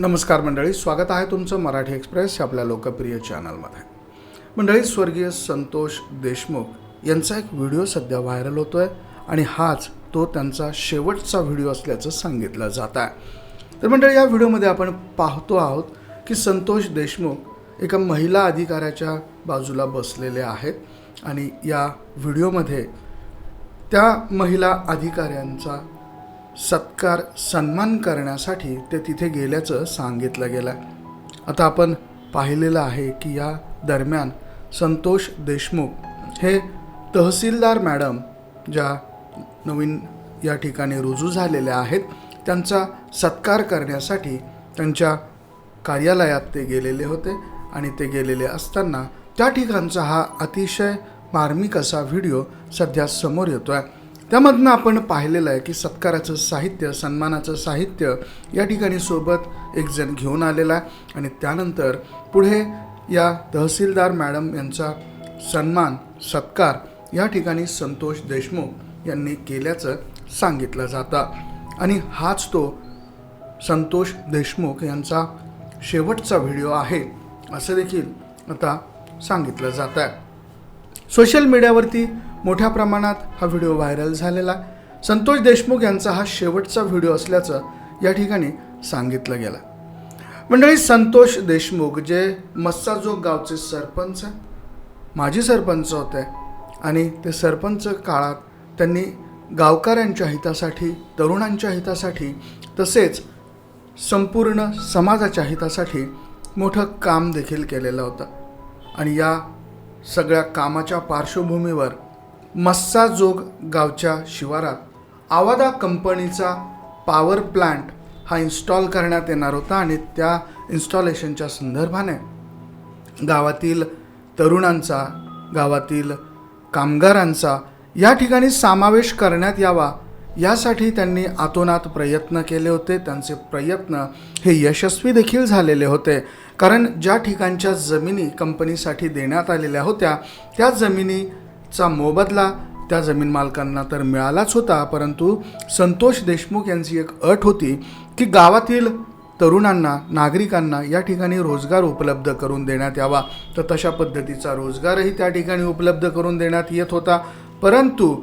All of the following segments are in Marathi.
नमस्कार मंडळी स्वागत आहे तुमचं मराठी एक्सप्रेस आपल्या लोकप्रिय चॅनलमध्ये. मंडळी स्वर्गीय संतोष देशमुख यांचा एक व्हिडिओ सध्या व्हायरल होतो आहे आणि हाच तो त्यांचा शेवटचा व्हिडिओ असल्याचं सांगितलं जात आहे. तर मंडळी या व्हिडिओमध्ये आपण पाहतो आहोत की संतोष देशमुख एका महिला अधिकाऱ्याच्या बाजूला बसलेले आहेत आणि या व्हिडिओमध्ये त्या महिला अधिकाऱ्यांचा सत्कार सन्मान करण्यासाठी ते तिथे गेल्याचं सांगितलं गेलं. आता आपण पाहिलेलं आहे की या दरम्यान संतोष देशमुख हे तहसीलदार मॅडम ज्या नवीन या ठिकाणी रुजू झालेल्या आहेत त्यांचा सत्कार करण्यासाठी त्यांच्या कार्यालयात ते गेलेले होते आणि ते गेलेले असताना त्या ठिकाणचा हा अतिशय मार्मिक असा व्हिडिओ सध्या समोर येतो आहे त्यामधनं आपण पाहिलेलं आहे की सत्काराचं साहित्य सन्मानाचं साहित्य या ठिकाणी सोबत एक जण घेऊन आलेला आहे. आणि त्यानंतर पुढे या तहसीलदार मॅडम यांचा सन्मान सत्कार या ठिकाणी संतोष देशमुख यांनी केल्याचं सांगितलं जातं. आणि हाच तो संतोष देशमुख यांचा शेवटचा व्हिडिओ आहे असं देखील आता सांगितलं जात आहे सोशल मीडियावरती मोठ्या प्रमाणात हा व्हिडिओ व्हायरल झालेला आहे. संतोष देशमुख यांचा हा शेवटचा व्हिडिओ असल्याचं या ठिकाणी सांगितलं गेलं मंडळी संतोष देशमुख जे मस्साजोग गावचे सरपंच आहे माजी सरपंच होते आणि ते सरपंच काळात त्यांनी गावकऱ्यांच्या हितासाठी तरुणांच्या हितासाठी तसेच संपूर्ण समाजाच्या हितासाठी मोठं काम देखील केलेलं होतं आणि या सगळ्या कामाच्या पार्श्वभूमीवर मस्साजोग गावच्या शिवारात आवादा कंपनीचा पॉवर प्लांट हा इन्स्टॉल करण्यात येणार होता आणि त्या इन्स्टॉलेशनच्या संदर्भाने गावातील तरुणांचा गावातील कामगारांचा या ठिकाणी समावेश करण्यात यावा यासाठी त्यांनी आतोनात प्रयत्न केले होते. त्यांचे प्रयत्न हे यशस्वी देखील झालेले होते. कारण ज्या ठिकाणच्या जमिनी कंपनीसाठी देण्यात आलेल्या होत्या त्या जमिनी चा मोबदला त्या जमीन मालकांना तर मिळालाच होता परंतु संतोष देशमुख यांची एक अट होती की गावातील तरुणांना नागरिकांना या ठिकाणी रोजगार उपलब्ध करून देण्यात यावा. तर तशा पद्धतीचा रोजगारही त्या ठिकाणी उपलब्ध करून देण्यात येत होता. परंतु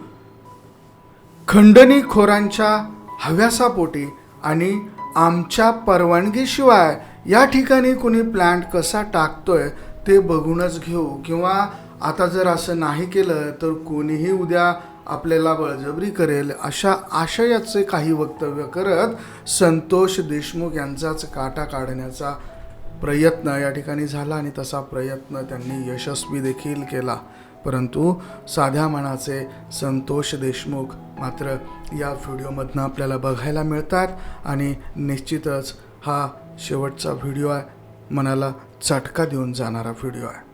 खंडणीखोरांच्या हव्यासापोटी आणि आमच्या परवानगीशिवाय या ठिकाणी कुणी प्लॅन्ट कसा टाकतोय ते बघूनच घेऊ. किंवा आता जर असं नाही केलं तर कोणीही उद्या आपल्याला बळजबरी करेल अशा आशयाचे काही वक्तव्य करत संतोष देशमुख यांचाच काटा काढण्याचा प्रयत्न या ठिकाणी झाला आणि तसा प्रयत्न त्यांनी यशस्वी देखील केला. परंतु साध्या मनाचे संतोष देशमुख मात्र या व्हिडिओमधनं आपल्याला बघायला मिळतात आणि निश्चितच हा शेवटचा व्हिडिओ आहे. मनाला चटका देऊन जाणारा व्हिडिओ आहे.